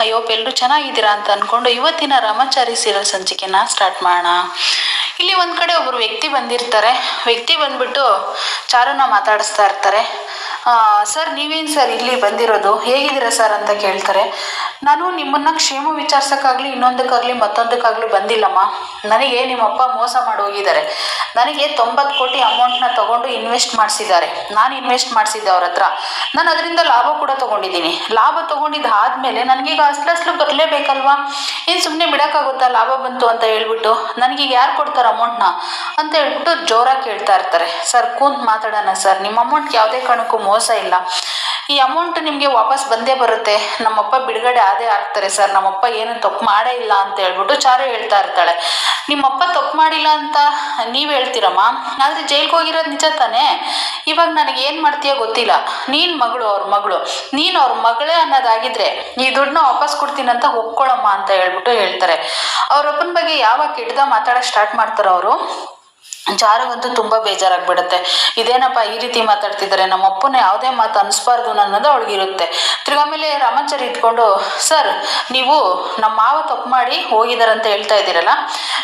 ಅಯ್ಯೋ ಎಲ್ಲರೂ ಚೆನ್ನಾಗಿದ್ದೀರಾ ಅಂತ ಅನ್ಕೊಂಡು ಇವತ್ತಿನ ರಾಮಾಚಾರಿ ಸೀರಿಯಲ್ ಸಂಚಿಕೆನ ಸ್ಟಾರ್ಟ್ ಮಾಡೋಣ. ಇಲ್ಲಿ ಒಂದು ಕಡೆ ಒಬ್ಬರು ವ್ಯಕ್ತಿ ಬಂದಿರ್ತಾರೆ. ವ್ಯಕ್ತಿ ಬಂದ್ಬಿಟ್ಟು ಚಾರುನ ಮಾತಾಡಿಸ್ತಾ ಇರ್ತಾರೆ. ಸರ್, ನೀವೇನು ಸರ್ ಇಲ್ಲಿ ಬಂದಿರೋದು? ಹೇಗಿದ್ದೀರಾ ಸರ್? ಅಂತ ಕೇಳ್ತಾರೆ. ನಾನು ನಿಮ್ಮನ್ನು ಕ್ಷೇಮ ವಿಚಾರಿಸೋಕ್ಕಾಗಲಿ, ಇನ್ನೊಂದಕ್ಕಾಗಲಿ, ಮತ್ತೊಂದಕ್ಕಾಗಲಿ ಬಂದಿಲ್ಲಮ್ಮ. ನನಗೆ ನಿಮ್ಮಪ್ಪ ಮೋಸ ಮಾಡಿ ಹೋಗಿದ್ದಾರೆ ನನಗೆ ತೊಂಬತ್ತು ಕೋಟಿ ಅಮೌಂಟ್ನ ತಗೊಂಡು ಇನ್ವೆಸ್ಟ್ ಮಾಡಿಸಿದ್ದಾರೆ. ನಾನು ಇನ್ವೆಸ್ಟ್ ಮಾಡಿಸಿದ್ದೆ ಅವ್ರ ಹತ್ರ. ನಾನು ಅದರಿಂದ ಲಾಭ ಕೂಡ ತಗೊಂಡಿದ್ದೀನಿ. ಲಾಭ ತೊಗೊಂಡಿದ್ದು ಆದಮೇಲೆ ನನಗೀಗ ಅಸ್ಲು ಅಸ್ಲು ಬರಲೇಬೇಕಲ್ವಾ? ಏನು ಸುಮ್ಮನೆ ಬಿಡೋಕ್ಕಾಗುತ್ತಾ ಲಾಭ ಬಂತು ಅಂತ ಹೇಳ್ಬಿಟ್ಟು? ನನಗೀಗ ಯಾರು ಕೊಡ್ತಾರೆ ಅಮೌಂಟ್ನ? ಅಂತ ಹೇಳ್ಬಿಟ್ಟು ಜೋರಾಗಿ ಕೇಳ್ತಾ ಇರ್ತಾರೆ. ಸರ್, ಕೂತ್ ಮಾತಾಡೋಣ ಸರ್. ನಿಮ್ಮ ಅಮೌಂಟ್ ಯಾವುದೇ ಕಾರಣಕ್ಕೂ ಮೋಸ ಇಲ್ಲ. ಈ ಅಮೌಂಟ್ ನಿಮಗೆ ವಾಪಸ್ ಬಂದೇ ಬರುತ್ತೆ. ನಮ್ಮಪ್ಪ ಬಿಡುಗಡೆ ಆದೇ ಆಗ್ತಾರೆ ಸರ್ ನಮ್ಮಪ್ಪ ಏನು ತಪ್ಪು ಮಾಡೇ ಇಲ್ಲ ಅಂತ ಹೇಳ್ಬಿಟ್ಟು ಚಾರು ಹೇಳ್ತಾ ಇರ್ತಾಳೆ. ನಿಮ್ಮಪ್ಪ ತಪ್ಪು ಮಾಡಿಲ್ಲ ಅಂತ ನೀವು ಹೇಳ್ತೀರಮ್ಮ ಆದರೆ ಜೈಲ್ಗೆ ಹೋಗಿರೋದು ನಿಜ ತಾನೇ? ಇವಾಗ ನನಗೆ ಏನು ಮಾಡ್ತೀಯೋ ಗೊತ್ತಿಲ್ಲ. ನೀನು ಮಗಳು, ಅವ್ರ ಮಗಳು. ನೀನು ಅವ್ರ ಮಗಳೇ ಅನ್ನೋದಾಗಿದ್ರೆ ಈ ದುಡ್ಡನ್ನ ವಾಪಸ್ ಕೊಡ್ತೀನಂತ ಅಂತ ಒಪ್ಕೊಳ್ಳಮ್ಮ ಅಂತ ಹೇಳ್ಬಿಟ್ಟು ಹೇಳ್ತಾರೆ. ಅವ್ರಪ್ಪನ ಬಗ್ಗೆ ಯಾವಾಗ ಕೆಟ್ಟದ ಮಾತಾಡೋಕ್ಕೆ ಸ್ಟಾರ್ಟ್ ಮಾಡ್ತಾರೋ ಅವರು? ಜಾರಗಂತೂ ತುಂಬ ಬೇಜಾರಾಗ್ಬಿಡುತ್ತೆ. ಇದೇನಪ್ಪ ಈ ರೀತಿ ಮಾತಾಡ್ತಿದ್ದಾರೆ ನಮ್ಮ ಅಪ್ಪನ ಯಾವುದೇ ಮಾತು ಅನಿಸ್ಬಾರ್ದು ಅನ್ನೋದು ಅವಳಿಗಿರುತ್ತೆ. ತಿರ್ಗ ಆಮೇಲೆ ರಾಮಾಚಾರಿ ಇಟ್ಕೊಂಡು ಸರ್, ನೀವು ನಮ್ಮ ಮಾವ ತಪ್ಪು ಮಾಡಿ ಹೋಗಿದ್ದಾರೆ ಅಂತ ಹೇಳ್ತಾ ಇದ್ದೀರಲ್ಲ?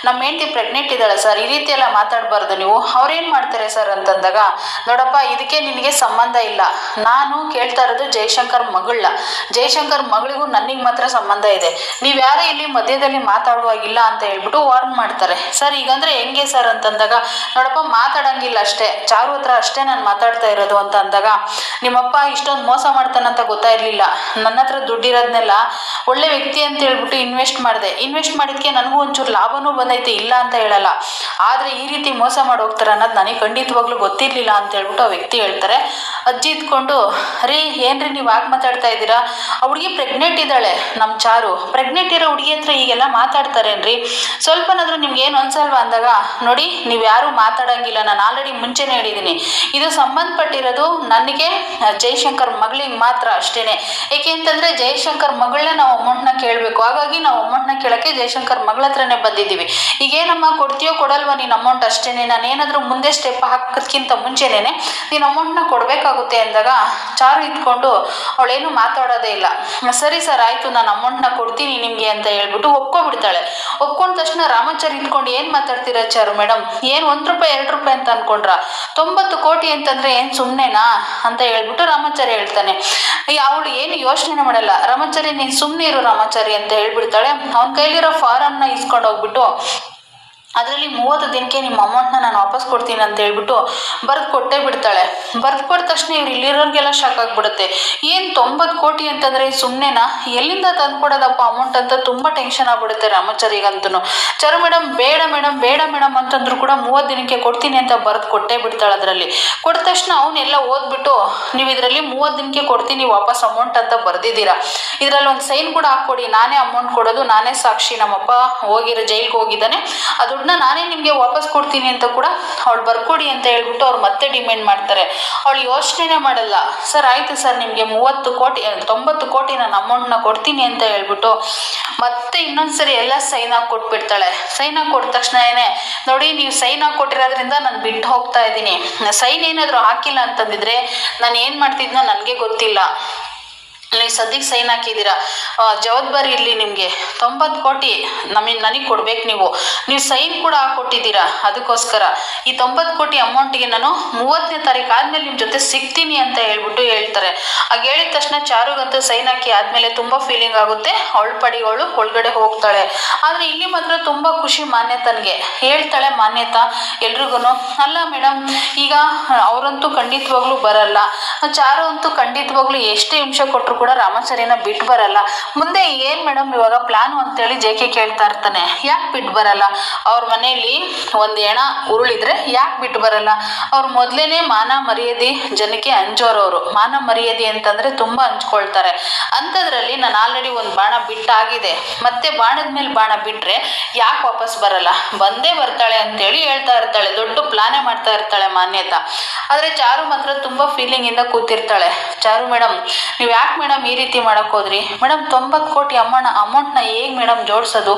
ನಮ್ಮ ಹೆಂಡತಿ ಪ್ರೆಗ್ನೆಂಟ್ ಇದ್ದಾಳೆ ಸರ್, ಈ ರೀತಿ ಎಲ್ಲ ಮಾತಾಡಬಾರ್ದು ನೀವು. ಅವ್ರೇನು ಮಾಡ್ತಾರೆ ಸರ್? ಅಂತಂದಾಗ, ನೋಡಪ್ಪ, ಇದಕ್ಕೆ ನಿನಗೆ ಸಂಬಂಧ ಇಲ್ಲ. ನಾನು ಕೇಳ್ತಾ ಇರೋದು ಜಯಶಂಕರ್ ಮಗಳನ್ನ ಜಯಶಂಕರ್ ಮಗಳಿಗೂ ನನಗೆ ಮಾತ್ರ ಸಂಬಂಧ ಇದೆ. ನೀವು ಯಾರೇ ಇಲ್ಲಿ ಮಧ್ಯದಲ್ಲಿ ಮಾತಾಡುವಾಗಿಲ್ಲ ಅಂತ ಹೇಳ್ಬಿಟ್ಟು ವಾರ್ನ್ ಮಾಡ್ತಾರೆ. ಸರ್, ಈಗಂದ್ರೆ ಹೆಂಗೆ ಸರ್? ಅಂತಂದಾಗ ನೋಡಪ್ಪ, ಮಾತಾಡಂಗಿಲ್ಲ ಅಷ್ಟೇ. ಚಾರು ಹತ್ರ ಅಷ್ಟೇ ನಾನು ಮಾತಾಡ್ತಾ ಇರೋದು ಅಂತ ಅಂದಾಗ, ನಿಮ್ಮಪ್ಪ ಇಷ್ಟೊಂದು ಮೋಸ ಮಾಡ್ತಾನಂತ ಇರಲಿಲ್ಲ. ನನ್ನ ಹತ್ರ ದುಡ್ಡಿರೋದನ್ನೆಲ್ಲ ಒಳ್ಳೆ ವ್ಯಕ್ತಿ ಅಂತ ಹೇಳ್ಬಿಟ್ಟು ಇನ್ವೆಸ್ಟ್ ಮಾಡಿದೆ. ಇನ್ವೆಸ್ಟ್ ಮಾಡಿದ್ಕೆ ನನಗೂ ಒಂಚೂರು ಲಾಭನೂ ಬಂದೈತೆ, ಇಲ್ಲ ಅಂತ ಹೇಳಲ್ಲ. ಆದರೆ ಈ ರೀತಿ ಮೋಸ ಮಾಡಿ ಹೋಗ್ತಾರೆ ಅನ್ನೋದು ನನಗೆ ಖಂಡಿತವಾಗ್ಲೂ ಗೊತ್ತಿರಲಿಲ್ಲ ಅಂತ ಹೇಳ್ಬಿಟ್ಟು ಆ ವ್ಯಕ್ತಿ ಹೇಳ್ತಾರೆ. ಅಜ್ಜಿ ಇದ್ಕೊಂಡು, ರೀ, ಏನ್ರಿ ನೀವು ಯಾಕೆ ಮಾತಾಡ್ತಾ ಇದ್ದೀರಾ? ಆ ಹುಡುಗಿ ಪ್ರೆಗ್ನೆಂಟ್ ಇದ್ದಾಳೆ ನಮ್ಮ ಚಾರು. ಪ್ರೆಗ್ನೆಂಟ್ ಇರೋ ಹುಡುಗಿ ಹತ್ರ ಈಗೆಲ್ಲ ಮಾತಾಡ್ತಾರೇನ್ರಿ? ಸ್ವಲ್ಪನಾದರೂ ನಿಮ್ಗೆ ಏನು ಅನ್ಸಲ್ವಾ ಅಂದಾಗ, ನೋಡಿ, ನೀವು ಯಾರೂ ಮಾತಾಡಂಗಿಲ್ಲ. ನಾನು ಆಲ್ರೆಡಿ ಮುಂಚೆನೇ ಹೇಳಿದ್ದೀನಿ ಇದು ಸಂಬಂಧಪಟ್ಟಿರೋದು ನನಗೆ, ಜೈಶಂಕರ್ ಮಗಳಿಗೆ ಮಾತ್ರ ಅಷ್ಟೇನೆ. ಏಕೆ ಅಂತಂದರೆ ಜಯಶಂಕರ್ ಮಗಳನ್ನ ನಾವು ಅಮೌಂಟ್ನ ಕೇಳಬೇಕು. ಹಾಗಾಗಿ ನಾವು ಅಮೌಂಟ್ನ ಕೇಳೋಕ್ಕೆ ಜಯಶಂಕರ್ ಮಗಳ ಹತ್ರನೇ ಬಂದಿದ್ದೀವಿ. ಈಗೇನಮ್ಮ ಕೊಡ್ತೀಯೋ ಕೊಡಲ್ವಾ ನೀನು ಅಮೌಂಟ್ ಅಷ್ಟೇನೆ? ನಾನು ಏನಾದರೂ ಮುಂದೆ ಸ್ಟೆಪ್ ಹಾಕೋದಕ್ಕಿಂತ ಮುಂಚೆನೇ ನೀನು ಅಮೌಂಟ್ನ ಕೊಡಬೇಕಾಗುತ್ತೆ ಅಂದಾಗ ಚಾರು ಇದ್ಕೊಂಡು ಅವಳೇನು ಮಾತಾಡೋದೇ ಇಲ್ಲ. ಸರಿ ಸರ್, ಆಯಿತು, ನಾನು ಅಮೌಂಟ್ನ ಕೊಡ್ತೀನಿ ನಿಮಗೆ ಅಂತ ಹೇಳ್ಬಿಟ್ಟು ಒಪ್ಕೊಂಡ್ಬಿಡ್ತಾಳೆ ಒಪ್ಕೊಂಡ ತಕ್ಷಣ ರಾಮಾಚಾರಿ ಇದ್ಕೊಂಡು ಏನು ಮಾತಾಡ್ತೀರಾ ಚಾರು ಮೇಡಮ್ ಏನು ಒಂದು ರೂಪಾಯಿ, ಎರಡು ರೂಪಾಯಿ ಅಂತ ಅನ್ಕೊಂಡ್ರ? ತೊಂಬತ್ತು ಕೋಟಿ ಅಂತಂದ್ರೆ ಏನು ಸುಮ್ಮನೆನಾ ಅಂತ ಹೇಳ್ಬಿಟ್ಟು ರಾಮಾಚಾರಿ ಹೇಳ್ತಾನೆ. ಅವಳು ಏನು ಯೋಚನೆ ಮಾಡಲ್ಲ. ರಾಮಾಚಾರಿ, ನೀನು ಸುಮ್ಮನೆ ಇರು ರಾಮಾಚಾರಿ ಅಂತ ಹೇಳ್ಬಿಡ್ತಾಳೆ. ಅವನ್ ಕೈಲಿರೋ ಫಾರನ್ನ ಇಸ್ಕೊಂಡು ಹೋಗ್ಬಿಟ್ಟು ಅದರಲ್ಲಿ ಮೂವತ್ತು ದಿನಕ್ಕೆ ನಿಮ್ಮ ಅಮೌಂಟ್ನ ನಾನು ವಾಪಸ್ ಕೊಡ್ತೀನಿ ಅಂತ ಹೇಳ್ಬಿಟ್ಟು ಬರೆದು ಕೊಟ್ಟೇ ಬಿಡ್ತಾಳೆ. ಬರೆದು ಕೊಟ್ಟ ತಕ್ಷಣ ಇವ್ರು ಇಲ್ಲಿರೋರಿಗೆಲ್ಲ ಶಾಕ್ ಆಗ್ಬಿಡುತ್ತೆ. ಏನು ತೊಂಬತ್ತು ಕೋಟಿ ಅಂತಂದರೆ ಸುಮ್ಮನೆನಾ ಎಲ್ಲಿಂದ ತಂದು ಕೊಡೋದಪ್ಪ ಅಮೌಂಟ್ ಅಂತ ತುಂಬ ಟೆನ್ಷನ್ ಆಗ್ಬಿಡುತ್ತೆ ರಾಮಚಾರಿಗಂತೂ ಚರು ಮೇಡಮ್ ಬೇಡ ಮೇಡಮ್ ಬೇಡ ಮೇಡಮ್ ಅಂತಂದ್ರು ಕೂಡ ಮೂವತ್ತು ದಿನಕ್ಕೆ ಕೊಡ್ತೀನಿ ಅಂತ ಬರೆದು ಕೊಟ್ಟೇ ಬಿಡ್ತಾಳೆ ಅದರಲ್ಲಿ. ಕೊಟ್ಟ ತಕ್ಷಣ ಅವನ್ನೆಲ್ಲ ಓದ್ಬಿಟ್ಟು, ನೀವು ಇದರಲ್ಲಿ ಮೂವತ್ತು ದಿನಕ್ಕೆ ಕೊಡ್ತೀನಿ, ವಾಪಸ್ ಅಮೌಂಟ್ ಅಂತ ಬರೆದಿದ್ದೀರಾ? ಇದರಲ್ಲಿ ಒಂದು ಸೈನ್ ಕೂಡ ಹಾಕ್ಕೊಡಿ. ನಾನೇ ಅಮೌಂಟ್ ಕೊಡೋದು, ನಾನೇ ಸಾಕ್ಷಿ. ನಮ್ಮಪ್ಪ ಹೋಗಿರೋ ಜೈಲ್ಗೆ ಹೋಗಿದ್ದಾನೆ. ಆ ದುಡ್ಡನ್ನ ನಾನೇ ನಿಮಗೆ ವಾಪಸ್ ಕೊಡ್ತೀನಿ ಅಂತ ಕೂಡ ಅವಳು ಬರ್ಕೊಡಿ ಅಂತ ಹೇಳ್ಬಿಟ್ಟು ಅವ್ರು ಮತ್ತೆ ಡಿಮ್ಯಾಂಡ್ ಮಾಡ್ತಾರೆ. ಅವಳು ಯೋಚನೆನೇ ಮಾಡಲ್ಲ. ಸರ್, ಆಯಿತು ಸರ್, ನಿಮಗೆ ಮೂವತ್ತು ಕೋಟಿ ತೊಂಬತ್ತು ಕೋಟಿ ನಾನು ಅಮೌಂಟ್ನ ಕೊಡ್ತೀನಿ ಅಂತ ಹೇಳ್ಬಿಟ್ಟು ಮತ್ತೆ ಇನ್ನೊಂದ್ಸರಿ ಎಲ್ಲ ಸೈನ್ ಹಾಕಿ ಕೊಟ್ಬಿಡ್ತಾಳೆ. ಸೈನ್ ಹಾಕಿ ಕೊಟ್ಟ ತಕ್ಷಣನೇ, ನೋಡಿ, ನೀವು ಸೈನ್ ಹಾಕಿ ಕೊಟ್ಟಿರೋದ್ರಿಂದ ನಾನು ಬಿಟ್ಟು ಹೋಗ್ತಾ ಇದ್ದೀನಿ. ಸೈನ್ ಏನಾದರೂ ಹಾಕಿಲ್ಲ ಅಂತಂದಿದ್ರೆ ನಾನು ಏನು ಮಾಡ್ತಿದ್ನೋ ನನಗೆ ಗೊತ್ತಿಲ್ಲ. ನೀವು ಸದ್ಯಕ್ಕೆ ಸೈನ್ ಹಾಕಿದ್ದೀರಾ? ಜವಾಬ್ದಾರಿ ಇರಲಿ ನಿಮಗೆ. ತೊಂಬತ್ತು ಕೋಟಿ ನಮಗೆ ನನಗೆ ಕೊಡ್ಬೇಕು ನೀವು. ನೀವು ಸೈನ್ ಕೂಡ ಹಾಕ್ಕೊಟ್ಟಿದ್ದೀರಾ ಅದಕ್ಕೋಸ್ಕರ. ಈ ತೊಂಬತ್ತು ಕೋಟಿ ಅಮೌಂಟಿಗೆ ನಾನು ಮೂವತ್ತನೇ ತಾರೀಕು ಆದಮೇಲೆ ನಿಮ್ಮ ಜೊತೆ ಸಿಗ್ತೀನಿ ಅಂತ ಹೇಳ್ಬಿಟ್ಟು ಹೇಳ್ತಾರೆ. ಆಗ ಹೇಳಿದ ತಕ್ಷಣ ಚಾರುಗಂತೂ ಸೈನ್ ಹಾಕಿ ಆದಮೇಲೆ ತುಂಬ ಫೀಲಿಂಗ್ ಆಗುತ್ತೆ. ಅವಳ ಪಡಿಗಳು ಒಳಗಡೆ ಹೋಗ್ತಾಳೆ. ಆದರೆ ಇಲ್ಲಿ ಮಾತ್ರ ತುಂಬ ಖುಷಿ ಮಾನ್ಯತನಿಗೆ. ಹೇಳ್ತಾಳೆ ಮಾನ್ಯತಾ ಎಲ್ರಿಗೂ ಅಲ್ಲ ಮೇಡಮ್ ಈಗ ಅವರಂತೂ ಖಂಡಿತವಾಗ್ಲೂ ಬರಲ್ಲ. ಚಾರು ಅಂತೂ ಖಂಡಿತವಾಗ್ಲೂ ಎಷ್ಟೇ ಹಿಂಸೆ ಕೊಟ್ಟರು ಕೂಡ ರಾಮಾಚಾರಿನ ಬಿಟ್ಟು ಬರಲ್ಲ. ಮುಂದೆ ಏನ್ ಮೇಡಮ್ ಇವಾಗ ಪ್ಲಾನು ಅಂತೇಳಿ ಜೆ ಕೆ ಕೇಳ್ತಾ ಇರ್ತಾನೆ. ಯಾಕೆ ಬಿಟ್ಟು ಬರಲ್ಲ? ಅವ್ರ ಮನೆಯಲ್ಲಿ ಒಂದು ಹೆಣ ಉರುಳಿದ್ರೆ ಯಾಕೆ ಬಿಟ್ಟು ಬರಲ್ಲ? ಅವ್ರು ಮೊದ್ಲೇನೆ ಮಾನ ಮರ್ಯಾದೆ ಜನಕ್ಕೆ ಅವರು ಮಾನ ಮರ್ಯಾದೆ ಅಂತಂದ್ರೆ ತುಂಬಾ ಹಂಚ್ಕೊಳ್ತಾರೆ ಅಂಥದ್ರಲ್ಲಿ ನಾನು ಆಲ್ರೆಡಿ ಒಂದು ಬಾಣ ಬಿಟ್ಟಾಗಿದೆ ಮತ್ತೆ ಬಾಣದ ಮೇಲೆ ಬಾಣ ಬಿಟ್ರೆ ಯಾಕೆ ವಾಪಸ್ ಬರಲ್ಲ? ಬಂದೇ ಬರ್ತಾಳೆ ಅಂತೇಳಿ ಹೇಳ್ತಾ ಇರ್ತಾಳೆ. ದೊಡ್ಡ ಪ್ಲಾನೇ ಮಾಡ್ತಾ ಇರ್ತಾಳೆ ಮಾನ್ಯತಾ. ಆದರೆ ಚಾರು ಮಾತ್ರ ಫೀಲಿಂಗ್ ಇಂದ ಕೂತಿರ್ತಾಳೆ. ಚಾರು ಮೇಡಮ್ ನೀವು ಯಾಕೆ ಮೇಡಮ್ ಈ ರೀತಿ ಮಾಡಕ್ ಹೋದ್ರಿ? ಮೇಡಮ್ ತೊಂಬತ್ತು ಕೋಟಿ ಅಮ್ಮನ ಅಮೌಂಟ್ನ ಹೇಗೆ ಮೇಡಮ್ ಜೋಡಿಸೋದು?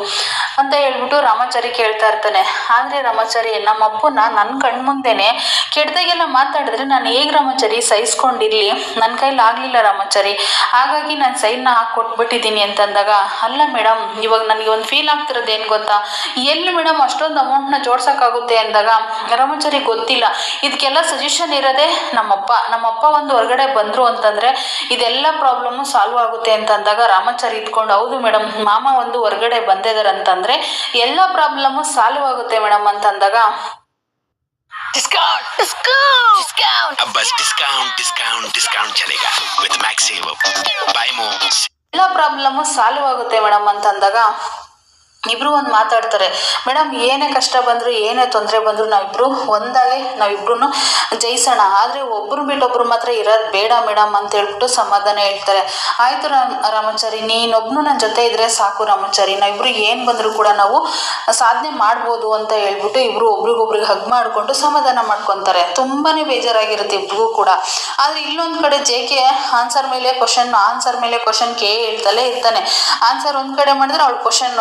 ಅಂತ ಹೇಳ್ಬಿಟ್ಟು ರಾಮಾಚಾರಿ ಕೇಳ್ತಾ ಇರ್ತಾನೆ. ಆದರೆ ರಾಮಾಚಾರಿ, ನಮ್ಮ ಅಪ್ಪನ ನನ್ನ ಕಣ್ಮುಂದೆನೆ ಕೆಟ್ಟದಾಗೆಲ್ಲ ಮಾತಾಡಿದ್ರೆ ನಾನು ಹೇಗ್ ರಾಮಾಚಾರಿ ಸಹಿಸ್ಕೊಂಡಿರ್ಲಿ? ನನ್ನ ಕೈಲಿ ಆಗಲಿಲ್ಲ ರಾಮಾಚಾರಿ. ಹಾಗಾಗಿ ನಾನು ಸೈನ್ನ ಹಾಕಿ ಕೊಟ್ಬಿಟ್ಟಿದ್ದೀನಿ ಅಂತಂದಾಗ, ಅಲ್ಲ ಮೇಡಮ್, ಇವಾಗ ನನಗೆ ಒಂದು ಫೀಲ್ ಆಗ್ತಿರೋದು ಏನು ಗೊತ್ತಾ? ಎಲ್ಲಿ ಮೇಡಮ್ ಅಷ್ಟೊಂದು ಅಮೌಂಟ್ನ ಜೋಡ್ಸೋಕ್ಕಾಗುತ್ತೆ ಅಂದಾಗ, ರಾಮಾಚಾರಿ ಗೊತ್ತಿಲ್ಲ. ಇದಕ್ಕೆಲ್ಲ ಸಜೆಷನ್ ಇರೋದೇ ನಮ್ಮಪ್ಪ. ನಮ್ಮಪ್ಪ ಒಂದು ಹೊರಗಡೆ ಬಂದರು ಅಂತಂದರೆ, ಇದೆಲ್ಲ ಪ್ರಾಬ್ಲಮ್ಮು ಸಾಲ್ವ್ ಆಗುತ್ತೆ ಅಂತಂದಾಗ ರಾಮಾಚಾರಿ ಇದ್ಕೊಂಡು ಹೌದು ಮೇಡಮ್ ಮಾಮ ಒಂದು ಹೊರಗಡೆ ಬಂದಿದ್ದಾರೆ ಅಂತಂದ್ರೆ ಎಲ್ಲ ಪ್ರಾಬ್ಲಮ್ಮು ಸಾಲ್ವ್ ಆಗುತ್ತೆ ಮೇಡಮ್ ಅಂತಂದಾಗ ಡಿಸ್ಕೌಂಟ್ ಡಿಸ್ಕೌಂಟ್ ಬಸ್ ಡಿಸ್ಕೌಂಟ್ ಡಿಸ್ಕೌಂಟ್ ಡಿಸ್ಕೌಂಟ್ ಚಲೇಗಾ ವಿತ್ ಮ್ಯಾಕ್ಸ್ ಸೇವ್ ಬೈ ಮೋ ಎಲ್ಲ ಪ್ರಾಬ್ಲಮ್ಮು ಸಾಲ್ವ್ ಆಗುತ್ತೆ ಮೇಡಮ್ ಅಂತಂದಾಗ ಇಬ್ರು ಒಂದು ಮಾತಾಡ್ತಾರೆ. ಮೇಡಮ್, ಏನೇ ಕಷ್ಟ ಬಂದರೂ, ಏನೇ ತೊಂದರೆ ಬಂದರೂ ನಾವಿಬ್ರು ಒಂದಾಗೆ ನಾವಿಬ್ರು ಜಯಿಸೋಣ. ಆದರೆ ಒಬ್ರು ಬಿಟ್ಟೊಬ್ರು ಮಾತ್ರ ಇರೋದು ಬೇಡ ಮೇಡಮ್ ಅಂತ ಹೇಳ್ಬಿಟ್ಟು ಸಮಾಧಾನ ಹೇಳ್ತಾರೆ. ಆಯಿತು ರಾಮ್, ರಾಮಾಚಾರಿ, ನೀನೊಬ್ನು ನನ್ನ ಜೊತೆ ಇದ್ರೆ ಸಾಕು ರಾಮಾಚಾರಿ. ನಾವಿಬ್ರು ಏನು ಬಂದರೂ ಕೂಡ ನಾವು ಸಾಧನೆ ಮಾಡ್ಬೋದು ಅಂತ ಹೇಳ್ಬಿಟ್ಟು ಇಬ್ರು ಒಬ್ರಿಗೊಬ್ರಿಗೆ ಹಗ್ ಮಾಡಿಕೊಂಡು ಸಮಾಧಾನ ಮಾಡ್ಕೊತಾರೆ. ತುಂಬಾ ಬೇಜಾರಾಗಿರುತ್ತೆ ಇಬ್ರಿಗೂ ಕೂಡ. ಆದರೆ ಇಲ್ಲೊಂದು ಕಡೆ ಜೆ ಕೆ ಆನ್ಸರ್ ಮೇಲೆ ಕ್ವಶನ್ ಆನ್ಸರ್ ಮೇಲೆ ಕ್ವಶನ್ ಕೇ ಹೇಳ್ತಲೇ ಇರ್ತಾನೆ. ಆನ್ಸರ್ ಒಂದು ಕಡೆ ಮಾಡಿದ್ರೆ ಅವಳು ಕ್ವಶನ್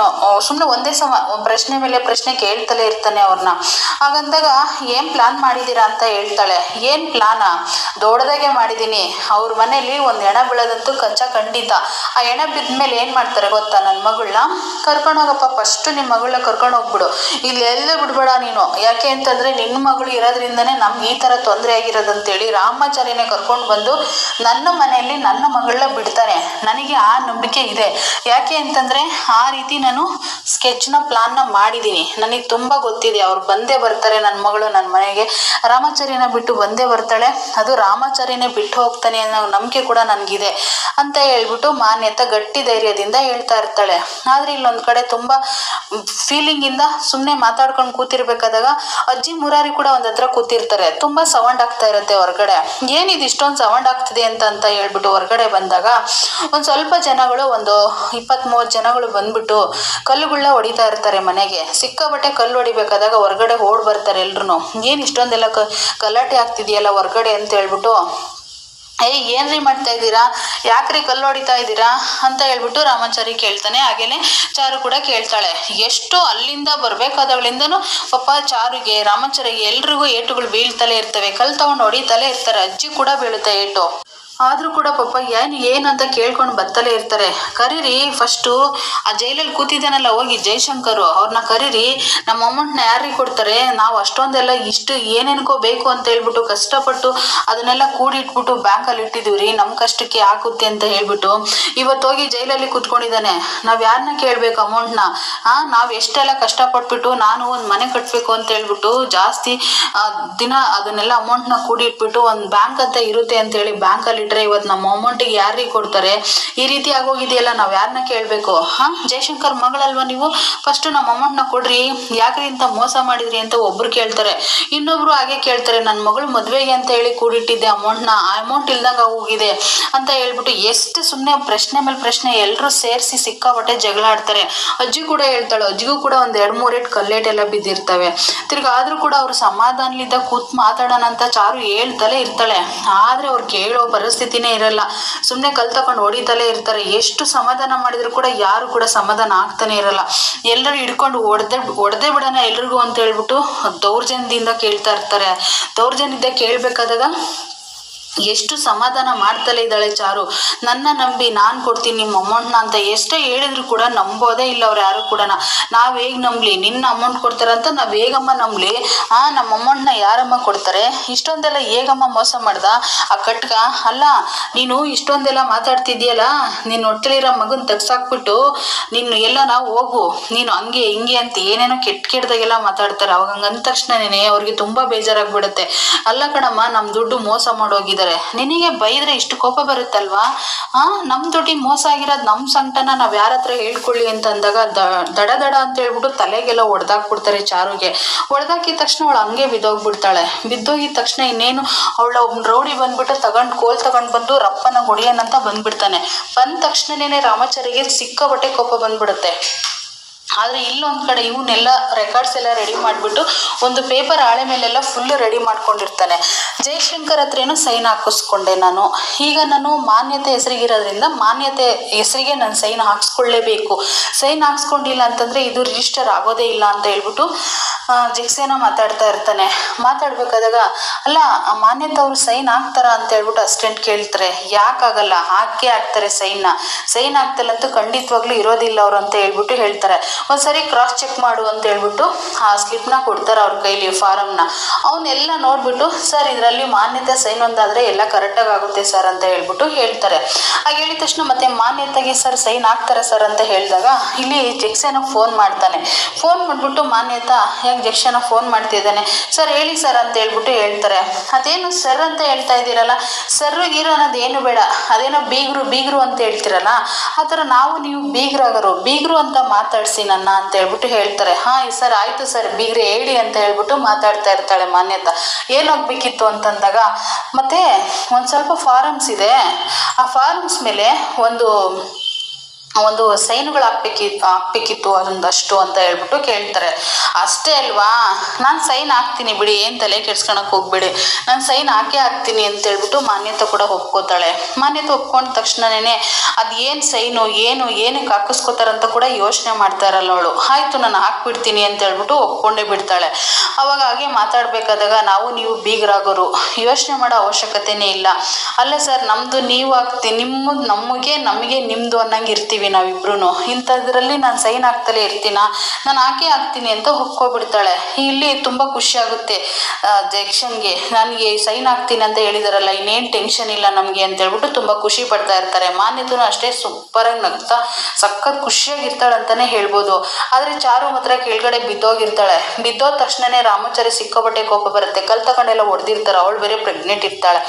ಸುಮ್ಮನೆ ಒಂದೇ ಸಮ, ಪ್ರಶ್ನೆ ಮೇಲೆ ಪ್ರಶ್ನೆ ಕೇಳ್ತಲೇ ಇರ್ತಾನೆ ಅವ್ರನ್ನ ಹಾಗಂದಾಗ, ಏನು ಪ್ಲಾನ್ ಮಾಡಿದ್ದೀರಾ ಅಂತ ಹೇಳ್ತಾಳೆ. ಏನು ಪ್ಲಾನಾ ದೊಡ್ಡದಾಗೆ ಮಾಡಿದ್ದೀನಿ ಅವ್ರ ಮನೇಲಿ ಒಂದು ಎಣ ಬೀಳೋದಂತೂ ಕಂಚ ಖಂಡಿತ. ಆ ಹೆಣ ಬಿದ್ಮೇಲೆ ಏನು ಮಾಡ್ತಾರೆ ಗೊತ್ತಾ ನನ್ನ ಮಗಳನ್ನ ಕರ್ಕೊಂಡೋಗಪ್ಪ ಫಸ್ಟ್ ನಿಮ್ಮ ಮಗಳನ್ನ ಕರ್ಕೊಂಡು ಹೋಗ್ಬಿಡು. ಇಲ್ಲೆಲ್ಲ ಬಿಡ್ಬೇಡ ನೀನು. ಯಾಕೆ ಅಂತಂದರೆ ನಿನ್ನ ಮಗಳು ಇರೋದ್ರಿಂದನೇ ನಮ್ಗೆ ಈ ಥರ ತೊಂದರೆ ಆಗಿರೋದಂತೇಳಿ ರಾಮಾಚಾರ್ಯನೇ ಕರ್ಕೊಂಡು ಬಂದು ನನ್ನ ಮನೆಯಲ್ಲಿ ನನ್ನ ಮಗಳನ್ನ ಬಿಡ್ತಾನೆ ನನಗೆ ಆ ನಂಬಿಕೆ ಇದೆ. ಯಾಕೆ ಅಂತಂದರೆ ಆ ರೀತಿ ನಾನು ಸ್ಕೆಚ್ನ ಪ್ಲಾನ್ನ ಮಾಡಿದ್ದೀನಿ ನನಗೆ ತುಂಬ ಗೊತ್ತಿದೆ, ಅವ್ರು ಬಂದೇ ಬರ್ತಾರೆ ನನ್ನ ಮಗಳು ನನ್ನ ಮನೆಗೆ. ರಾಮಾಚಾರ್ಯನ ಬಿಟ್ಟು ಬಂದೇ ಬರ್ತಾಳೆ. ಅದು ರಾಮಾಚಾರ್ಯನೇ ಬಿಟ್ಟು ಹೋಗ್ತಾನೆ ಅನ್ನೋ ನಂಬಿಕೆ ಕೂಡ ನನಗಿದೆ ಅಂತ ಹೇಳ್ಬಿಟ್ಟು ಮಾನ್ಯತ ಗಟ್ಟಿ ಧೈರ್ಯದಿಂದ ಹೇಳ್ತಾ ಇರ್ತಾಳೆ. ಆದರೆ ಇಲ್ಲೊಂದು ಕಡೆ ತುಂಬ ಫೀಲಿಂಗಿಂದ ಸುಮ್ಮನೆ ಮಾತಾಡ್ಕೊಂಡು ಕೂತಿರ್ಬೇಕಾದಾಗ ಅಜ್ಜಿ ಮುರಾರಿ ಕೂಡ ಒಂದು ಹತ್ರ ಕೂತಿರ್ತಾರೆ. ತುಂಬ ಸೌಂಡ್ ಆಗ್ತಾ ಇರುತ್ತೆ ಹೊರಗಡೆ. ಏನಿದು ಇಷ್ಟೊಂದು ಸೌಂಡ್ ಆಗ್ತಿದೆ ಅಂತ ಅಂತ ಹೇಳ್ಬಿಟ್ಟು ಹೊರಗಡೆ ಬಂದಾಗ ಒಂದು ಸ್ವಲ್ಪ ಜನಗಳು ಒಂದು ಇಪ್ಪತ್ತ್ ಮೂವತ್ತು ಜನಗಳು ಬಂದ್ಬಿಟ್ಟು ಕಲ್ಲುಗಳನ್ನ ಹೊಡಿತಾ ಇರ್ತಾರೆ ಮನೆಗೆ. ಸಿಕ್ಕಾಬಟ್ಟೆ ಕಲ್ಲು ಹೊಡಿಬೇಕಾದಾಗ ಹೊರಗಡೆ ಓಡ್ ಬರ್ತಾರೆ ಎಲ್ರು ಏನು ಇಷ್ಟೊಂದೆಲ್ಲ ಕ, ಗಲಾಟೆ ಆಗ್ತಿದೆಯಲ್ಲ ಹೊರಗಡೆ ಅಂತ ಹೇಳ್ಬಿಟ್ಟು. ಏಯ್, ಏನ್ರಿ ಮಾಡ್ತಾ ಇದ್ದೀರಾ? ಯಾಕ್ರಿ ಕಲ್ಲು ಹೊಡಿತಾ ಇದ್ದೀರಾ? ಅಂತ ಹೇಳ್ಬಿಟ್ಟು ರಾಮಾಚಾರಿ ಕೇಳ್ತಾನೆ. ಹಾಗೇನೆ ಚಾರು ಕೂಡ ಕೇಳ್ತಾಳೆ. ಎಷ್ಟು ಅಲ್ಲಿಂದ ಬರಬೇಕಾದವಳಿಂದನೂ ಪಾಪ ಚಾರುಗೆ, ರಾಮಾಚಾರಿಗೆ ಎಲ್ರಿಗೂ ಏಟುಗಳು ಬೀಳ್ತಲೇ ಇರ್ತವೆ. ಕಲ್ಲು ತಗೊಂಡು ಹೊಡಿತಲೇ ಇರ್ತಾರೆ. ಅಜ್ಜಿ ಕೂಡ ಬೀಳುತ್ತೆ ಏಟು. ಆದರೂ ಕೂಡ ಪಾಪ ಏನು, ಏನಂತ ಕೇಳ್ಕೊಂಡು ಬತ್ತಲೇ ಇರ್ತಾರೆ. ಕರೀರಿ ಫಸ್ಟು ಆ ಜೈಲಲ್ಲಿ ಕೂತಿದ್ದಾನಲ್ಲ, ಹೋಗಿ ಜೈಶಂಕರು ಅವ್ರನ್ನ ಕರೀರಿ, ನಮ್ಮ ಅಮೌಂಟ್ನ ಯಾರಿಗೆ ಕೊಡ್ತಾರೆ? ನಾವು ಅಷ್ಟೊಂದೆಲ್ಲ ಇಷ್ಟು ಏನೇನ್ಕೋ ಬೇಕು ಅಂತ ಹೇಳ್ಬಿಟ್ಟು ಕಷ್ಟಪಟ್ಟು ಅದನ್ನೆಲ್ಲ ಕೂಡಿಟ್ಬಿಟ್ಟು ಬ್ಯಾಂಕಲ್ಲಿ ಇಟ್ಟಿದ್ದೀವಿ ರೀ ನಮ್ಮ ಕಷ್ಟಕ್ಕೆ ಆಗುತ್ತೆ ಅಂತ ಹೇಳ್ಬಿಟ್ಟು ಇವತ್ತು ಹೋಗಿ ಜೈಲಲ್ಲಿ ಕೂತ್ಕೊಂಡಿದ್ದಾನೆ. ನಾವು ಯಾರನ್ನ ಕೇಳಬೇಕು ಅಮೌಂಟ್ನ? ಹಾಂ ನಾವು ಎಷ್ಟೆಲ್ಲ ಕಷ್ಟಪಟ್ಬಿಟ್ಟು ನಾನು ಒಂದು ಮನೆ ಕಟ್ಟಬೇಕು ಅಂತ ಹೇಳ್ಬಿಟ್ಟು ಜಾಸ್ತಿ ದಿನ ಅದನ್ನೆಲ್ಲ ಅಮೌಂಟ್ನ ಕೂಡಿಟ್ಬಿಟ್ಟು ಒಂದು ಬ್ಯಾಂಕ್ ಅಂತ ಇರುತ್ತೆ ಅಂತ ಹೇಳಿ ಬ್ಯಾಂಕಲ್ಲಿ ಇಟ್ಟರೆ ಇವತ್ತು ನಮ್ಮ ಅಮೌಂಟಿಗೆ ಯಾರಿಗೆ ಕೊಡ್ತಾರೆ? ಈ ರೀತಿ ಆಗೋಗಿದೆಯಲ್ಲ, ನಾವು ಯಾರನ್ನ ಕೇಳಬೇಕು? ಹಾಂ ಜಯಶಂಕರ್ ಮಗಳಲ್ವಾ ನೀವು? ಫಸ್ಟು ನಮ್ಮ ಅಮೌಂಟ್ನ ಕೊಡ್ರಿ. ಯಾಕ್ರಿ ಇಂಥ ಮೋಸ ಮಾಡಿದ್ರಿ ಅಂತ ಒಬ್ರು ಕೇಳ್ತಾರೆ. ಇನ್ನೊಬ್ರು ಹಾಗೆ ಕೇಳ್ತಾರೆ ನನ್ನ ಮಗಳು ಮದುವೆಗೆ ಅಂತ ಹೇಳಿ ಕೂಡಿಟ್ಟಿದ್ದೆ ಅಮೌಂಟ್ನ, ಆ ಅಮೌಂಟ್ ಇಲ್ದಂಗೆ ಆಗೋಗಿದೆ. ಅಂತ ಹೇಳ್ಬಿಟ್ಟು ಎಷ್ಟು ಸುಮ್ಮನೆ ಪ್ರಶ್ನೆ ಮೇಲೆ ಪ್ರಶ್ನೆ ಎಲ್ಲರೂ ಸೇರಿಸಿ ಸಿಕ್ಕಾಪಟ್ಟೆ ಜಗಳ ಆಡ್ತಾರೆ. ಅಜ್ಜಿ ಕೂಡ ಹೇಳ್ತಾಳೆ, ಅಜ್ಜಿಗೂ ಕೂಡ ಒಂದು ಎರಡು ಮೂರು ಏಟ್ ಕಲ್ಲೇಟೆಲ್ಲ ಬಿದ್ದಿರ್ತವೆ. ತಿರ್ಗಿ ಆದರೂ ಕೂಡ ಅವರು ಸಮಾಧಾನಲಿದ್ದ ಕೂತ್ ಮಾತಾಡೋಣ ಅಂತ ಚಾರು ಹೇಳ್ತಲೇ ಇರ್ತಾಳೆ. ಆದರೆ ಅವ್ರು ಕೇಳೋ ಪರಿಸ್ಥಿತಿನೇ ಇರಲ್ಲ. ಸುಮ್ಮನೆ ಕಲ್ ತಗೊಂಡು ಹೊಡಿತಲೇ ಇರ್ತಾರೆ. ಎಷ್ಟು ಸಮಾಧಾನ ಮಾಡಿದ್ರು ಕೂಡ ಯಾರು ಕೂಡ ಸಮಾಧಾನ ಆಗ್ತಾನೆ ಇರಲ್ಲ. ಎಲ್ಲರೂ ಹಿಡ್ಕೊಂಡು ಒಡೆದೇ ಹೊಡೆದೇ ಬಿಡೋಣ ಎಲ್ರಿಗೂ ಅಂತ ಹೇಳ್ಬಿಟ್ಟು ದೌರ್ಜನ್ಯದಿಂದ ಕೇಳ್ತಾ ಇರ್ತಾರೆ. ದೌರ್ಜನ್ಯದಿಂದ ಕೇಳಬೇಕಾದಾಗ ಎಷ್ಟು ಸಮಾಧಾನ ಮಾಡ್ತಲೇ ಇದ್ದಾಳೆ ಚಾರು? ನನ್ನ ನಂಬಿ ನಾನು ಕೊಡ್ತೀನಿ ನಿಮ್ಮ ಅಮೌಂಟ್ನ ಅಂತ ಎಷ್ಟೇ ಹೇಳಿದ್ರು ಕೂಡ ನಂಬೋದೇ ಇಲ್ಲ ಅವ್ರು ಯಾರು ಕೂಡ ನಾವು ಹೇಗ್ ನಂಬಲಿ? ನಿನ್ನ ಅಮೌಂಟ್ ಕೊಡ್ತಾರಂತ ನಾವು ಹೇಗಮ್ಮ ನಂಬಲಿ? ಆ, ನಮ್ಮ ಅಮೌಂಟ್ನ ಯಾರಮ್ಮ ಕೊಡ್ತಾರೆ? ಇಷ್ಟೊಂದೆಲ್ಲ ಹೇಗಮ್ಮ ಮೋಸ ಮಾಡ್ದ? ಆ ಕಟ್ಕ ಅಲ್ಲ, ನೀನು ಇಷ್ಟೊಂದೆಲ್ಲ ಮಾತಾಡ್ತಿದ್ಯಲ್ಲ ನೀನು ಹೊಟ್ಟೆಲಿರೋ ಮಗನ ತೆಗ್ಸಾಕ್ಬಿಟ್ಟು ನಿನ್ನ ಎಲ್ಲ ನಾವು ಹೋಗು. ನೀನು ಹಂಗೆ ಹಿಂಗೆ ಅಂತ ಏನೇನೋ ಕೆಟ್ಟ ಕೆಟ್ಟದಾಗೆಲ್ಲ ಮಾತಾಡ್ತಾರೆ. ಅವಾಗ ಹಂಗಂದ ತಕ್ಷಣನೇ ಅವ್ರಿಗೆ ತುಂಬ ಬೇಜಾರಾಗ್ಬಿಡುತ್ತೆ. ಅಲ್ಲ ಕಣಮ್ಮ ನಮ್ಮ ದುಡ್ಡು ಮೋಸ ಮಾಡೋಗಿದ್ದಾರೆ ನಿನಗೆ ಬೈದ್ರೆ ಇಷ್ಟು ಕೋಪ ಬರುತ್ತಲ್ವಾ? ಆ ನಮ್ಮ ದುಡ್ಡಿ ಮೋಸ ಆಗಿರೋದು ನಮ್ಮ ಸಂಕಟನ ನಾವು ಯಾರ ಹತ್ರ ಹೇಳ್ಕೊಳ್ಳಿ ಅಂತ ಅಂದಾಗ ದ- ದಡ ದಡ ಅಂತ ಹೇಳ್ಬಿಟ್ಟು ತಲೆಗೆಲ್ಲ ಹೊಡೆದಾಕ್ಬಿಡ್ತಾರೆ ಚಾರುಗೆ. ಹೊಡೆದಾಕಿದ ತಕ್ಷಣ ಅವಳು ಹಂಗೆ ಬಿದ್ದೋಗ್ಬಿಡ್ತಾಳೆ. ಬಿದ್ದೋಗಿದ ತಕ್ಷಣ ಇನ್ನೇನು, ಅವಳ ಒಬ್ಬ ರೌಡಿ ಬಂದ್ಬಿಟ್ಟು ತಗೊಂಡು, ಕೋಲ್ ತಗೊಂಡು ಬಂದು ರಪ್ಪನ ಹೊಡಿಯನಂತ ಬಂದ್ಬಿಡ್ತಾನೆ. ಬಂದ ತಕ್ಷಣನೇ ರಾಮಾಚಾರಿಗೆ ಸಿಕ್ಕಾಬಟ್ಟೆ ಕೋಪ ಬಂದ್ಬಿಡುತ್ತೆ. ಆದರೆ ಇಲ್ಲೊಂದು ಕಡೆ ಇವನ್ನೆಲ್ಲ ರೆಕಾರ್ಡ್ಸ್ ಎಲ್ಲ ರೆಡಿ ಮಾಡಿಬಿಟ್ಟು ಒಂದು ಪೇಪರ್ ಹಾಳೆ ಮೇಲೆಲ್ಲ ಫುಲ್ ರೆಡಿ ಮಾಡ್ಕೊಂಡಿರ್ತಾನೆ. ಜಯಶಂಕರ್ ಹತ್ರನೂ ಸೈನ್ ಹಾಕಿಸ್ಕೊಂಡೆ ನಾನು. ಈಗ ನಾನು ಮಾನ್ಯತೆ ಹೆಸರಿಗಿರೋದ್ರಿಂದ ಮಾನ್ಯತೆ ಹೆಸರಿಗೆ ನಾನು ಸೈನ್ ಹಾಕ್ಸ್ಕೊಳ್ಳೇಬೇಕು. ಸೈನ್ ಹಾಕ್ಸ್ಕೊಂಡಿಲ್ಲ ಅಂತಂದರೆ ಇದು ರಿಜಿಸ್ಟರ್ ಆಗೋದೇ ಇಲ್ಲ ಅಂತ ಹೇಳ್ಬಿಟ್ಟು ಜಿಕ್ಸೇನ ಮಾತಾಡ್ತಾ ಇರ್ತಾನೆ. ಮಾತಾಡ್ಬೇಕಾದಾಗ, ಅಲ್ಲ, ಮಾನ್ಯತೆ ಅವರು ಸೈನ್ ಹಾಕ್ತಾರ ಅಂತ ಹೇಳ್ಬಿಟ್ಟು ಅಸ್ಟೆಂಟ್ ಕೇಳ್ತಾರೆ. ಯಾಕಾಗಲ್ಲ? ಹಾಕೇ ಹಾಕ್ತಾರೆ ಸೈನ್ನ ಸೈನ್ ಹಾಕ್ತಲ್ಲಂತೂ ಖಂಡಿತವಾಗ್ಲೂ ಇರೋದಿಲ್ಲ ಅವ್ರು ಅಂತ ಹೇಳ್ಬಿಟ್ಟು ಹೇಳ್ತಾರೆ. ಒಂದ್ಸರಿ ಕ್ರಾಸ್ ಚೆಕ್ ಮಾಡು ಅಂತ ಹೇಳ್ಬಿಟ್ಟು ಆ ಸ್ಲಿಪ್ನ ಕೊಡ್ತಾರೆ ಅವ್ರ ಕೈಲಿ ಫಾರಮ್ನ ಅವನ್ನೆಲ್ಲ ನೋಡ್ಬಿಟ್ಟು, ಸರ್, ಇದರಲ್ಲಿ ಮಾನ್ಯತೆ ಸೈನ್ ಒಂದಾದರೆ ಎಲ್ಲ ಕರೆಕ್ಟಾಗಿ ಆಗುತ್ತೆ ಸರ್ ಅಂತ ಹೇಳ್ಬಿಟ್ಟು ಹೇಳ್ತಾರೆ. ಹಾಗೆ ಹೇಳಿದ ತಕ್ಷಣ ಮತ್ತೆ, ಮಾನ್ಯತೆಗೆ ಸರ್ ಸೈನ್ ಹಾಕ್ತಾರೆ ಸರ್ ಅಂತ ಹೇಳಿದಾಗ, ಇಲ್ಲಿ ಜಕ್ಸೇನ ಫೋನ್ ಮಾಡ್ತಾನೆ. ಫೋನ್ ಮಾಡಿಬಿಟ್ಟು, ಮಾನ್ಯತಾ, ಯಾಕೆ ಜಕ್ಷನ ಫೋನ್ ಮಾಡ್ತಿದ್ದಾನೆ? ಸರ್, ಹೇಳಿ ಸರ್ ಅಂತ ಹೇಳ್ಬಿಟ್ಟು ಹೇಳ್ತಾರೆ. ಅದೇನು ಸರ್ ಅಂತ ಹೇಳ್ತಾ ಇದ್ದೀರಲ್ಲ ಸರ್ ಗೀರು ಅನ್ನೋದು ಏನು ಬೇಡ, ಅದೇನೋ ಬೀಗರು ಬೀಗರು ಅಂತ ಹೇಳ್ತಿರಲ್ಲ, ಆ ಥರ ನಾವು ನೀವು ಬೀಗ್ರಾಗರು, ಬೀಗರು ಅಂತ ಮಾತಾಡಿಸಿ ನನ್ನ ಅಂತ ಹೇಳ್ಬಿಟ್ಟು ಹೇಳ್ತಾರೆ. ಹಾಂ ಸರ್ ಆಯಿತು ಸರ್, ಬೀಗ್ರೆ ಹೇಳಿ ಅಂತ ಹೇಳ್ಬಿಟ್ಟು ಮಾತಾಡ್ತಾ ಇರ್ತಾಳೆ ಮಾನ್ಯತಾ ಏನಾಗಬೇಕಿತ್ತು ಅಂತಂದಾಗ, ಮತ್ತೆ ಒಂದು ಸ್ವಲ್ಪ ಫಾರಮ್ಸ್ ಇದೆ. ಆ ಫಾರಮ್ಸ್ ಮೇಲೆ ಒಂದು ಒಂದು ಸೈನ್ಗಳು ಹಾಕ್ಬೇಕಿತ್ತು ಹಾಕ್ಬೇಕಿತ್ತು ಅದೊಂದಷ್ಟು ಅಂತ ಹೇಳ್ಬಿಟ್ಟು ಕೇಳ್ತಾರೆ. ಅಷ್ಟೇ ಅಲ್ವಾ? ನಾನು ಸೈನ್ ಹಾಕ್ತೀನಿ ಬಿಡಿ, ಏನು ತಲೆ ಕೆಡ್ಸ್ಕೊಳಕ್ ಹೋಗ್ಬೇಡಿ. ನಾನು ಸೈನ್ ಹಾಕೇ ಹಾಕ್ತೀನಿ ಅಂತ ಹೇಳ್ಬಿಟ್ಟು ಮಾನ್ಯತೆ ಕೂಡ ಒಪ್ಕೋತಾಳೆ. ಮಾನ್ಯತೆ ಒಪ್ಕೊಂಡ ತಕ್ಷಣನೇ ಅದು ಏನು ಸೈನು, ಏನು, ಏನಕ್ಕೆ ಹಾಕಿಸ್ಕೋತಾರಂತ ಕೂಡ ಯೋಚನೆ ಮಾಡ್ತಾ ಇರಲ್ಲ ಅವಳು. ಆಯಿತು, ನಾನು ಹಾಕ್ಬಿಡ್ತೀನಿ ಅಂತ ಹೇಳ್ಬಿಟ್ಟು ಒಪ್ಕೊಂಡೇ ಬಿಡ್ತಾಳೆ. ಅವಾಗ ಹಾಗೆ ಮಾತಾಡಬೇಕಾದಾಗ ನಾವು ನೀವು ಬೀಗರಾಗೋರು. ಯೋಚನೆ ಮಾಡೋ ಅವಶ್ಯಕತೆನೇ ಇಲ್ಲ. ಅಲ್ಲ ಸರ್ ನಮ್ಮದು ನೀವು ಹಾಕ್ತಿ, ನಿಮ್ಮ, ನಮಗೆ ನಮಗೆ ನಿಮ್ಮದು ಅನ್ನಂಗೆ ಇರ್ತೀವಿ ನಾವಿಬ್ರು ಇಂಥದ್ರಲ್ಲಿ ನಾನು ಸೈನ್ ಹಾಕ್ತಲೇ ಇರ್ತೀನ? ನಾನು ಆಕೆ ಹಾಕ್ತೀನಿ ಅಂತ ಒಪ್ಕೊಬಿಡ್ತಾಳೆ ಇಲ್ಲಿ ತುಂಬ ಖುಷಿ ಆಗುತ್ತೆ ಜಕ್ಷನ್ಗೆ. ನನಗೆ ಸೈನ್ ಹಾಕ್ತೀನಿ ಅಂತ ಹೇಳಿದಾರಲ್ಲ, ಇನ್ನೇನು ಟೆನ್ಷನ್ ಇಲ್ಲ ನಮಗೆ ಅಂತ ಹೇಳ್ಬಿಟ್ಟು ತುಂಬ ಖುಷಿ ಪಡ್ತಾ ಇರ್ತಾರೆ. ಮಾನ್ಯತನು ಅಷ್ಟೇ ಸೂಪರಾಗಿ ನಗ್ತಾ, ಸಖತ್ ಖುಷಿಯಾಗಿರ್ತಾಳೆ ಅಂತಲೇ ಹೇಳ್ಬೋದು. ಆದರೆ ಚಾರು ಮಾತ್ರ ಕೆಳಗಡೆ ಬಿದ್ದೋಗಿರ್ತಾಳೆ. ಬಿದ್ದೋದ ತಕ್ಷಣನೇ ರಾಮಾಚಾರಿ ಸಿಕ್ಕಾಪಟ್ಟೆ ಕೋಪ ಬರುತ್ತೆ. ಕಲ್ ತಗೊಂಡೆಲ್ಲ ಹೊಡೆದಿರ್ತಾರೆ ಅವಳು ಬೇರೆ ಪ್ರೆಗ್ನೆಂಟ್ ಇರ್ತಾಳೆ.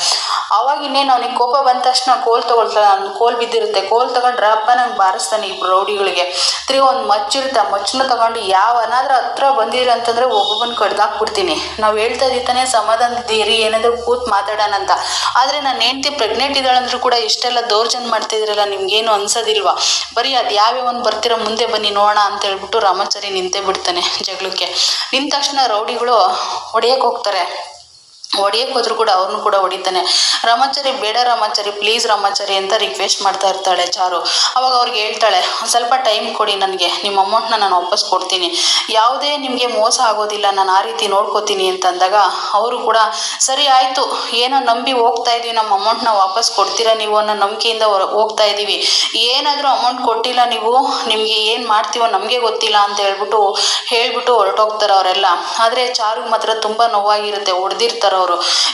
ಅವಾಗ ಇನ್ನೇನು ಅವನಿಗೆ ಕೋಪ ಬಂದ ತಕ್ಷಣ ಕೋಲ್ ತಗೊಳ್ತಾಳೆ. ಅವ್ನು ಕೋಲ್ ಬಿದ್ದಿರುತ್ತೆ. ಕೋಲ್ ತಗೊಂಡ್ರೆ ಅಪ್ಪ ನಂಗೆ ಬಾರಿಸ್ತಾನೆ ಇಬ್ರು ರೌಡಿಗಳಿಗೆ ತಿರ್ಗಿ ಒಂದು ಮಚ್ಚಿರುತ್ತೆ ಆ ಮಚ್ಚನ್ನ ತಗೊಂಡು ಯಾವ ಅನಾದ್ರ ಹತ್ರ ಬಂದಿರಿ ಅಂತಂದರೆ ಒಬ್ಬೊಬ್ಬನ ಕಡ್ದಾಕ್ಬಿಡ್ತೀನಿ. ನಾವು ಹೇಳ್ತಾ ಇದ್ದಾನೆ ಸಮಾಧಾನದಿದ್ದೀರಿ ಏನಾದರೂ ಕೂತ್ ಮಾತಾಡೋಣ ಅಂತ. ಆದರೆ ನನ್ನ ಹೆಂಡ್ತಿ ಪ್ರೆಗ್ನೆಂಟ್ ಇದ್ದಾಳಂದ್ರೂ ಕೂಡ ಇಷ್ಟೆಲ್ಲ ದೌರ್ಜನ್ಯ ಮಾಡ್ತಿದ್ದೀರಲ್ಲ ನಿಮ್ಗೇನು ಅನ್ಸೋದಿಲ್ವಾ? ಬರೀ ಅದು ಯಾವ್ಯಾವನ್ ಬರ್ತಿರೋ ಮುಂದೆ ಬನ್ನಿ ನೋಡೋಣ ಅಂತ ಹೇಳ್ಬಿಟ್ಟು ರಾಮಾಚಾರಿ ನಿಂತೇ ಬಿಡ್ತಾನೆ ಜಗಳಕ್ಕೆ. ನಿಂತ ತಕ್ಷಣ ರೌಡಿಗಳು ಹೊಡೆಯಕ್ಕೆ ಹೋಗ್ತಾರೆ. ಹೊಡಿಯಕ್ಕೆ ಹೋದ್ರು ಕೂಡ ಅವ್ರನ್ನೂ ಕೂಡ ಹೊಡಿತಾನೆ. ರಾಮಾಚಾರಿ, ಬೇಡ ರಾಮಾಚಾರಿ ಪ್ಲೀಸ್ ರಾಮಾಚಾರಿ ಅಂತ ರಿಕ್ವೆಸ್ಟ್ ಮಾಡ್ತಾ ಇರ್ತಾಳೆ ಚಾರು. ಅವಾಗ ಅವ್ರಿಗೆ ಹೇಳ್ತಾಳೆ ಒಂದು ಸ್ವಲ್ಪ ಟೈಮ್ ಕೊಡಿ ನನಗೆ, ನಿಮ್ಮ ಅಮೌಂಟ್ನ ನಾನು ವಾಪಸ್ ಕೊಡ್ತೀನಿ. ಯಾವುದೇ ನಿಮಗೆ ಮೋಸ ಆಗೋದಿಲ್ಲ, ನಾನು ಆ ರೀತಿ ನೋಡ್ಕೋತೀನಿ ಅಂತ ಅಂದಾಗ ಅವರು ಕೂಡ, ಸರಿ ಆಯಿತು, ಏನೋ ನಂಬಿ ಹೋಗ್ತಾ ಇದೀವಿ, ನಮ್ಮ ಅಮೌಂಟ್ನ ವಾಪಸ್ ಕೊಡ್ತೀರಾ ನೀವು ಅನ್ನೋ ನಂಬಿಕೆಯಿಂದ ಹೋಗ್ತಾ ಇದ್ದೀವಿ ಏನಾದರೂ ಅಮೌಂಟ್ ಕೊಟ್ಟಿಲ್ಲ ನೀವು, ನಿಮಗೆ ಏನು ಮಾಡ್ತೀವೋ ನಮಗೆ ಗೊತ್ತಿಲ್ಲ ಅಂತ ಹೇಳ್ಬಿಟ್ಟು ಹೇಳ್ಬಿಟ್ಟು ಹೊರಟೋಗ್ತಾರೆ ಅವರೆಲ್ಲ. ಆದರೆ ಚಾರುಗೆ ಮಾತ್ರ ತುಂಬ ನೋವಾಗಿರುತ್ತೆ, ಹೊಡೆದಿರ್ತಾರೆ ಅವರು.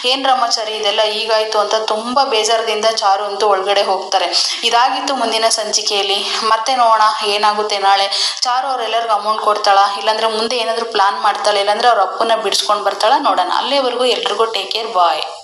ಏನು ರಾಮಾಚಾರಿ ಇದೆಲ್ಲ ಈಗಾಯ್ತು ಅಂತ ತುಂಬಾ ಬೇಜಾರದಿಂದ ಚಾರು ಅಂತೂ ಒಳಗಡೆ ಹೋಗ್ತಾರೆ. ಇದಾಗಿತ್ತು ಮುಂದಿನ ಸಂಚಿಕೆಯಲ್ಲಿ. ಮತ್ತೆ ನೋಡೋಣ, ಏನಾಗುತ್ತೆ ನಾಳೆ. ಚಾರು ಅವ್ರೆಲ್ಲರಿಗೂ ಅಮೌಂಟ್ ಕೊಡ್ತಾಳ? ಇಲ್ಲಾಂದ್ರೆ ಮುಂದೆ ಏನಾದರೂ ಪ್ಲಾನ್ ಮಾಡ್ತಾಳೆ? ಇಲ್ಲಾಂದ್ರೆ ಅವ್ರ ಅಪ್ಪನ ಬಿಡಿಸ್ಕೊಂಡು ಬರ್ತಾಳ? ನೋಡೋಣ. ಅಲ್ಲಿವರೆಗೂ ಎಲ್ರಿಗೂ ಟೇಕ್ ಕೇರ್ ಬಾಯ್